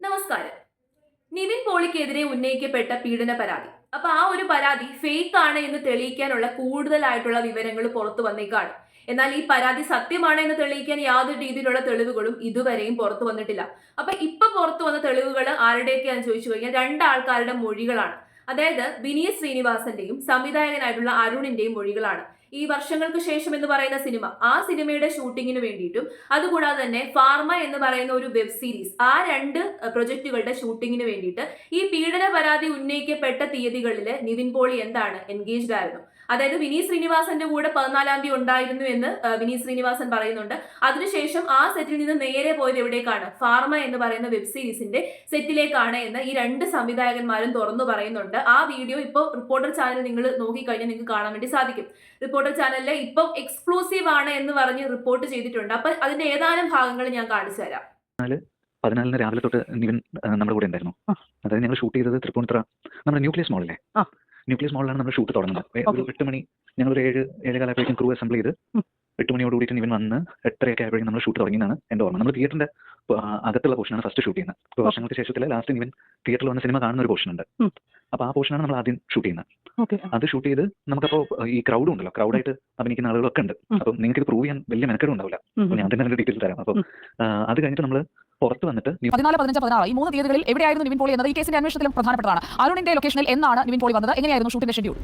നമസ്കാരം. നിവിൻ പോളിക്കെതിരെ ഉന്നയിക്കപ്പെട്ട പീഡന പരാതി. അപ്പൊ ആ ഒരു പരാതി ഫേക്ക് ആണ് എന്ന് തെളിയിക്കാനുള്ള കൂടുതലായിട്ടുള്ള വിവരങ്ങൾ പുറത്തു വന്നേക്കാണ്. എന്നാൽ ഈ പരാതി സത്യമാണ് എന്ന് തെളിയിക്കാൻ യാതൊരു രീതിയിലുള്ള തെളിവുകളും ഇതുവരെയും പുറത്തു വന്നിട്ടില്ല. അപ്പൊ ഇപ്പൊ പുറത്തു വന്ന തെളിവുകൾ ആരുടെയൊക്കെയാണെന്ന് ചോദിച്ചു കഴിഞ്ഞാൽ രണ്ടാൾക്കാരുടെ മൊഴികളാണ്. അതായത് വിനീത് ശ്രീനിവാസന്റെയും സംവിധായകനായിട്ടുള്ള അരുണിന്റെയും മൊഴികളാണ്. ഈ വർഷങ്ങൾക്ക് ശേഷം എന്ന് പറയുന്ന സിനിമ. ആ സിനിമയുടെ ഷൂട്ടിങ്ങിന് വേണ്ടിയിട്ടും അതുകൂടാതെ തന്നെ ഫാർമ എന്ന് പറയുന്ന ഒരു വെബ് സീരീസ് ആ രണ്ട് പ്രൊജക്ടുകളുടെ ഷൂട്ടിങ്ങിന് വേണ്ടിയിട്ട് ഈ പീഡന പരാതി ഉന്നയിക്കപ്പെട്ട തീയതികളിൽ നിവിൻ പോളി എന്താണ് എൻഗേജ്ഡ് ആയിരുന്നു. അതായത് വിനീത് ശ്രീനിവാസന്റെ കൂടെ പതിനാലാം തീയതി ഉണ്ടായിരുന്നു എന്ന് വിനീത് ശ്രീനിവാസൻ പറയുന്നുണ്ട്. അതിനുശേഷം ആ സെറ്റിൽ നിന്ന് നേരെ പോയത് എവിടേക്കാണ്? ഫാർമ എന്ന് പറയുന്ന വെബ് സീരീസിന്റെ സെറ്റിലേക്കാണ് എന്ന് ഈ രണ്ട് സംവിധായകന്മാരും തുറന്നു പറയുന്നുണ്ട്. ആ വീഡിയോ ഇപ്പോൾ റിപ്പോർട്ടർ ചാനൽ നിങ്ങൾ നോക്കിക്കഴിഞ്ഞാൽ നിങ്ങൾക്ക് കാണാൻ വേണ്ടി സാധിക്കും. റിപ്പോർട്ടർ ചാനലിൽ ഇപ്പം എക്സ്ക്ലൂസീവ് ആണ് എന്ന് പറഞ്ഞ് റിപ്പോർട്ട് ചെയ്തിട്ടുണ്ട്. അപ്പൊ അതിന്റെ ഏതാനും ഭാഗങ്ങൾ ഞാൻ കാണിച്ചു തരാം. പതിനാലിന് രാവിലെ തൊട്ട് നിവിൻ നമ്മുടെ കൂടെ ഉണ്ടായിരുന്നു. അതായത് ഞങ്ങൾ ഷൂട്ട് ചെയ്തത് തൃപ്പൂണിത്തുറ നമ്മുടെ ന്യൂക്ലിയസ് മോളിലെ. ആ. ന്യൂക്ലിയസ് മോഡലാണ് നമ്മൾ ഷൂട്ട് തുടങ്ങുന്നത്. ഒരു എട്ട് മണി ഞങ്ങൾ ഒരു ഏഴ് ഏഴ് ഏഴേകാലപ്പോഴേക്കും ക്രൂ അസംബിൾ ചെയ്ത്. എട്ട് മണിയോട് കൂടിയിട്ട് ഇവൻ വന്ന് എട്ടരയൊക്കെ ആയപ്പോഴേക്കും നമ്മൾ ഷൂട്ട് തുടങ്ങിയെന്നാണ് എന്റെ ഓർമ്മ. നമ്മൾ തിയേറ്ററിന്റെ അകത്തുള്ള പോർഷനാണ് ഫസ്റ്റ് ഷൂട്ട് ചെയ്യുന്നത്. ഇപ്പോൾ വർഷങ്ങൾക്ക് ശേഷത്തിൽ ലാസ്റ്റ് ഇവൻ തിയേറ്ററിൽ വന്ന സിനിമ കാണുന്ന ഒരു പോർഷൻ ഉണ്ട്. അപ്പോൾ ആ പോർഷനാണ് നമ്മൾ ആദ്യം ഷൂട്ട് ചെയ്യുന്നത്. അത് ഷൂട്ട് ചെയ്ത് നമുക്കപ്പോൾ ഈ ക്രൗഡ് ഉണ്ടല്ലോ. ക്രൗഡായിട്ട് അഭിനയിക്കുന്ന ആളുകളൊക്കെ ഉണ്ട്. അപ്പൊ നിങ്ങൾക്ക് ഇത് പ്രൂവ് ചെയ്യാൻ വലിയ മെനക്കെടും ഉണ്ടാവില്ല. ഞാൻ തന്നെ അതിന്റെ ഡീറ്റെയിൽസ് തരാം. അപ്പോൾ അത് കഴിഞ്ഞിട്ട് നമ്മൾ പുറത്ത് വന്നിട്ട് പതിനാല് പതിനഞ്ച് പതിനാറ് ഈ മൂന്ന് തീയതികളിൽ എവിടെയായിരുന്നു നിവിൻ പോളി എന്നത്? ഈ കേസിന്റെ അന്വേഷണത്തിലും പ്രധാനപ്പെട്ടതാണ്. അരുണിന്റെ ലൊക്കേഷനിൽ എന്നാണ് നിവിൻ പോളി വന്നത്? എങ്ങനെയായിരുന്നു ഷൂട്ടിന്റെ ഷെഡ്യൂൾ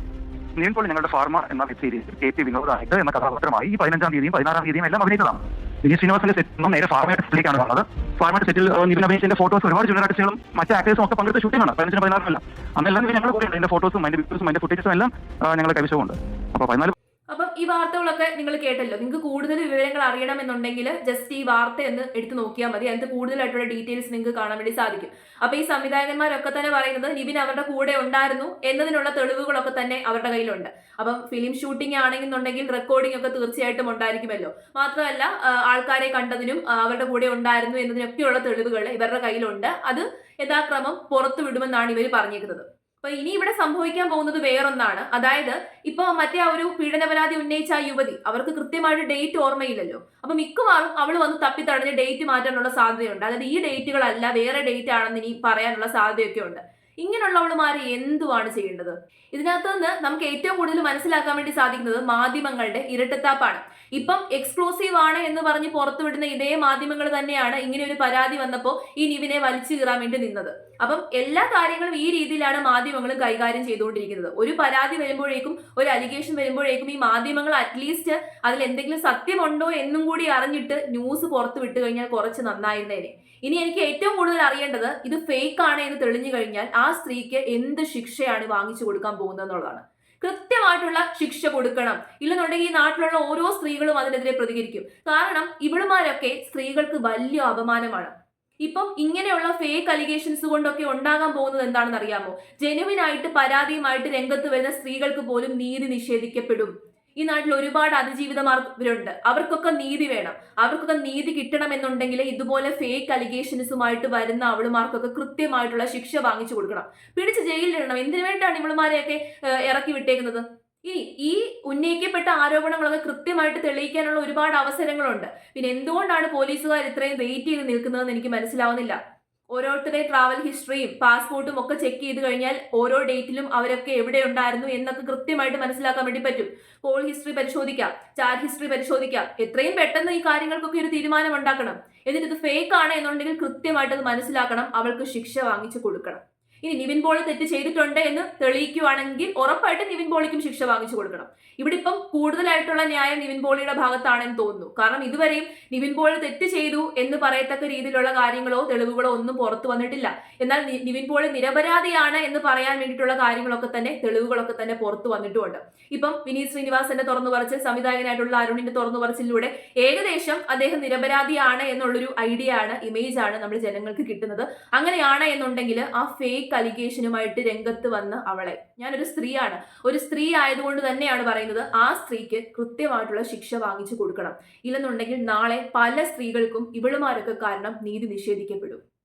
നിവിൻ പോളി ഞങ്ങളുടെ ഫാർമ എന്ന വെബ് സീരീസ് കെ പി വിനോദായിട്ട് എന്ന കഥാപാത്രമായി ഈ പതിനഞ്ചാം തീയതിയും പതിനാറാം തീയതിയും എല്ലാം അഭിനയിച്ചതാണ്. വിനീത് സെറ്റ് സെറ്റിൽ നേരെ ഫാർമയുടെ സെറ്റിലേക്കാണ് വന്നത്. ഫാർമയുടെ സെറ്റിൽ നിവിൻ അഭിനയിച്ചതിന്റെ ഫോട്ടോസ് ഒരുപാട് ജൂനിയർ ആർട്ടിസ്റ്റുകളും മറ്റ് ആക്ടേഴ്സും ഒക്കെ പങ്കെടുത്ത ഷൂട്ടിംഗാണ് പതിനഞ്ചിന് പതിനാറിനല്ല അന്നെല്ലാം ഞങ്ങൾ കൂടെ ഉണ്ട് അതിന്റെ ഫോട്ടോസും അതിന്റെ വീഡിയോസും അതിന്റെ ഫുട്ടേജസും എല്ലാം ഞങ്ങൾ ഞങ്ങളുടെ കൈവശമുണ്ട് അപ്പോൾ പതിനാല് അപ്പം ഈ വാർത്തകളൊക്കെ നിങ്ങൾ കേട്ടല്ലോ. നിങ്ങൾക്ക് കൂടുതൽ വിവരങ്ങൾ അറിയണമെന്നുണ്ടെങ്കിൽ ജസ്റ്റ് ഈ വാർത്ത എന്ന് എടുത്തു നോക്കിയാൽ മതി. അതിന് കൂടുതലായിട്ടുള്ള ഡീറ്റെയിൽസ് നിങ്ങൾക്ക് കാണാൻ വേണ്ടി സാധിക്കും. അപ്പൊ ഈ സംവിധായകന്മാരൊക്കെ തന്നെ പറയുന്നത് നിവിൻ അവരുടെ കൂടെ ഉണ്ടായിരുന്നു എന്നതിനുള്ള തെളിവുകളൊക്കെ തന്നെ അവരുടെ കയ്യിലുണ്ട്. അപ്പം ഫിലിം ഷൂട്ടിംഗ് ആണെന്നുണ്ടെങ്കിൽ റെക്കോർഡിംഗ് ഒക്കെ തീർച്ചയായിട്ടും ഉണ്ടായിരിക്കുമല്ലോ. മാത്രമല്ല ആൾക്കാരെ കണ്ടതിനും അവരുടെ കൂടെ ഉണ്ടായിരുന്നു എന്നതിനൊക്കെയുള്ള തെളിവുകൾ ഇവരുടെ കയ്യിലുണ്ട്. അത് യഥാക്രമം പുറത്തു വിടുമെന്നാണ് ഇവർ പറഞ്ഞിരിക്കുന്നത്. അപ്പൊ ഇനി ഇവിടെ സംഭവിക്കാൻ പോകുന്നത് വേറൊന്നാണ്. അതായത് ഇപ്പൊ മറ്റേ ആ ഒരു പീഡനപരാതി ഉന്നയിച്ച ആ യുവതി അവർക്ക് കൃത്യമായിട്ട് ഡേറ്റ് ഓർമ്മയില്ലല്ലോ. അപ്പൊ മിക്കവാറും അവൾ വന്ന് തപ്പി തടഞ്ഞ് ഡേറ്റ് മാറ്റാനുള്ള സാധ്യതയുണ്ട്. അതായത് ഈ ഡേറ്റുകളല്ല വേറെ ഡേറ്റ് ആണെന്ന് ഇനി പറയാനുള്ള സാധ്യതയൊക്കെ ഉണ്ട്. ഇങ്ങനെയുള്ളവളുമാര് എന്തുവാണ് ചെയ്യേണ്ടത്? ഇതിനകത്ത് നിന്ന് നമുക്ക് ഏറ്റവും കൂടുതൽ മനസ്സിലാക്കാൻ വേണ്ടി സാധിക്കുന്നത് മാധ്യമങ്ങളുടെ ഇരട്ടത്താപ്പാണ്. ഇപ്പം എക്സ്ക്ലൂസീവ് ആണ് എന്ന് പറഞ്ഞ് പുറത്തുവിടുന്ന ഇതേ മാധ്യമങ്ങൾ തന്നെയാണ് ഇങ്ങനെ ഒരു പരാതി വന്നപ്പോൾ ഈ നിവിനെ വലിച്ചു കീറാൻ വേണ്ടി നിന്നത്. അപ്പം എല്ലാ കാര്യങ്ങളും ഈ രീതിയിലാണ് മാധ്യമങ്ങൾ കൈകാര്യം ചെയ്തുകൊണ്ടിരിക്കുന്നത്. ഒരു പരാതി വരുമ്പോഴേക്കും ഒരു അലിഗേഷൻ വരുമ്പോഴേക്കും ഈ മാധ്യമങ്ങൾ അറ്റ്ലീസ്റ്റ് അതിൽ എന്തെങ്കിലും സത്യമുണ്ടോ എന്നും കൂടി അറിഞ്ഞിട്ട് ന്യൂസ് പുറത്തു വിട്ടു കഴിഞ്ഞാൽ കുറച്ച് നന്നായിരുന്നേനെ. ഇനി എനിക്ക് ഏറ്റവും കൂടുതൽ അറിയേണ്ടത് ഇത് ഫേക്ക് ആണ് എന്ന് തെളിഞ്ഞു കഴിഞ്ഞാൽ ആ സ്ത്രീക്ക് എന്ത് ശിക്ഷയാണ് വാങ്ങിച്ചു കൊടുക്കാൻ പോകുന്നത് എന്നുള്ളതാണ്. കൃത്യമായിട്ടുള്ള ശിക്ഷ കൊടുക്കണം. ഇല്ലെന്നുണ്ടെങ്കിൽ ഈ നാട്ടിലുള്ള ഓരോ സ്ത്രീകളും അതിനെതിരെ പ്രതികരിക്കും. കാരണം ഇവളുമാരൊക്കെ സ്ത്രീകൾക്ക് വലിയ അപമാനമാണ്. ഇപ്പം ഇങ്ങനെയുള്ള ഫേക്ക് അലിഗേഷൻസ് കൊണ്ടൊക്കെ ഉണ്ടാകാൻ പോകുന്നത് എന്താണെന്ന് അറിയാമോ ജെനുവിനായിട്ട് പരാതിയുമായിട്ട് രംഗത്ത് വരുന്ന സ്ത്രീകൾക്ക് പോലും നീതി നിഷേധിക്കപ്പെടും. ഈ നാട്ടിൽ ഒരുപാട് അതിജീവിതമാർവരുണ്ട് അവർക്കൊക്കെ നീതി വേണം. അവർക്കൊക്കെ നീതി കിട്ടണമെന്നുണ്ടെങ്കിൽ ഇതുപോലെ ഫേക്ക് അലിഗേഷൻസുമായിട്ട് വരുന്ന അവളുമാർക്കൊക്കെ കൃത്യമായിട്ടുള്ള ശിക്ഷ വാങ്ങിച്ചു കൊടുക്കണം. പിടിച്ച് ജയിലിലിടണം. എന്തിനു വേണ്ടിയാണ് ഇവളുമാരെയൊക്കെ ഇറക്കി വിട്ടേക്കുന്നത്? ഇനി ഈ ഉന്നയിക്കപ്പെട്ട ആരോപണങ്ങളൊക്കെ കൃത്യമായിട്ട് തെളിയിക്കാനുള്ള ഒരുപാട് അവസരങ്ങളുണ്ട്. പിന്നെ എന്തുകൊണ്ടാണ് പോലീസുകാർ ഇത്രയും വെയിറ്റ് ചെയ്ത് നിൽക്കുന്നതെന്ന് എനിക്ക് മനസ്സിലാവുന്നില്ല. ഓരോരുത്തരുടെ ട്രാവൽ ഹിസ്റ്ററിയും പാസ്പോർട്ടും ഒക്കെ ചെക്ക് ചെയ്ത് കഴിഞ്ഞാൽ ഓരോ ഡേറ്റിലും അവരൊക്കെ എവിടെ ഉണ്ടായിരുന്നു എന്നൊക്കെ കൃത്യമായിട്ട് മനസ്സിലാക്കാൻ വേണ്ടി പറ്റും. കോൾ ഹിസ്റ്ററി പരിശോധിക്കാം ചാറ്റ് ഹിസ്റ്ററി പരിശോധിക്കാം. എത്രയും പെട്ടെന്ന് ഈ കാര്യങ്ങൾക്കൊക്കെ ഒരു തീരുമാനം ഉണ്ടാക്കണം. എന്നിട്ട് ഇത് ഫേക്ക് ആണ് എന്നുണ്ടെങ്കിൽ കൃത്യമായിട്ട് അത് മനസ്സിലാക്കണം അവൾക്ക് ശിക്ഷ വാങ്ങിച്ചു കൊടുക്കണം. ഇനി നിവിൻ പോളി തെറ്റ് ചെയ്തിട്ടുണ്ട് എന്ന് തെളിയിക്കുകയാണെങ്കിൽ ഉറപ്പായിട്ടും നിവിൻ പോളിക്കും ശിക്ഷ വാങ്ങിച്ചു കൊടുക്കണം. ഇവിടെ ഇപ്പം കൂടുതലായിട്ടുള്ള ന്യായം നിവിൻ പോളിയുടെ ഭാഗത്താണെന്ന് തോന്നുന്നു. കാരണം ഇതുവരെയും നിവിൻ പോളി തെറ്റ് ചെയ്തു എന്ന് പറയത്തക്ക രീതിയിലുള്ള കാര്യങ്ങളോ തെളിവുകളോ ഒന്നും പുറത്തു വന്നിട്ടില്ല. എന്നാൽ നിവിൻ പോളി നിരപരാധിയാണ് എന്ന് പറയാൻ വേണ്ടിയിട്ടുള്ള കാര്യങ്ങളൊക്കെ തന്നെ തെളിവുകളൊക്കെ തന്നെ പുറത്തു വന്നിട്ടുമുണ്ട്. ഇപ്പം വിനീത് ശ്രീനിവാസന്റെ തുറന്നു പറച്ചിൽ സംവിധായകനായിട്ടുള്ള അരുണിന്റെ തുറന്നു പറച്ചിലൂടെ ഏകദേശം അദ്ദേഹം നിരപരാധിയാണ് എന്നുള്ളൊരു ഐഡിയ ആണ് ഇമേജ് ആണ് നമ്മൾ ജനങ്ങൾക്ക് കിട്ടുന്നത്. അങ്ങനെയാണ് എന്നുണ്ടെങ്കിൽ ആ ഫേക്ക് അലിഗേഷനുമായിട്ട് രംഗത്ത് വന്ന അവളെ. ഞാനൊരു സ്ത്രീയാണ്. ഒരു സ്ത്രീ ആയതുകൊണ്ട് തന്നെയാണ് പറയുന്നത് ആ സ്ത്രീക്ക് കൃത്യമായിട്ടുള്ള ശിക്ഷ വാങ്ങിച്ചു കൊടുക്കണം. ഇല്ലെന്നുണ്ടെങ്കിൽ നാളെ പല സ്ത്രീകൾക്കും ഇവളുമാരൊക്കെ കാരണം നീതി നിഷേധിക്കപ്പെടും.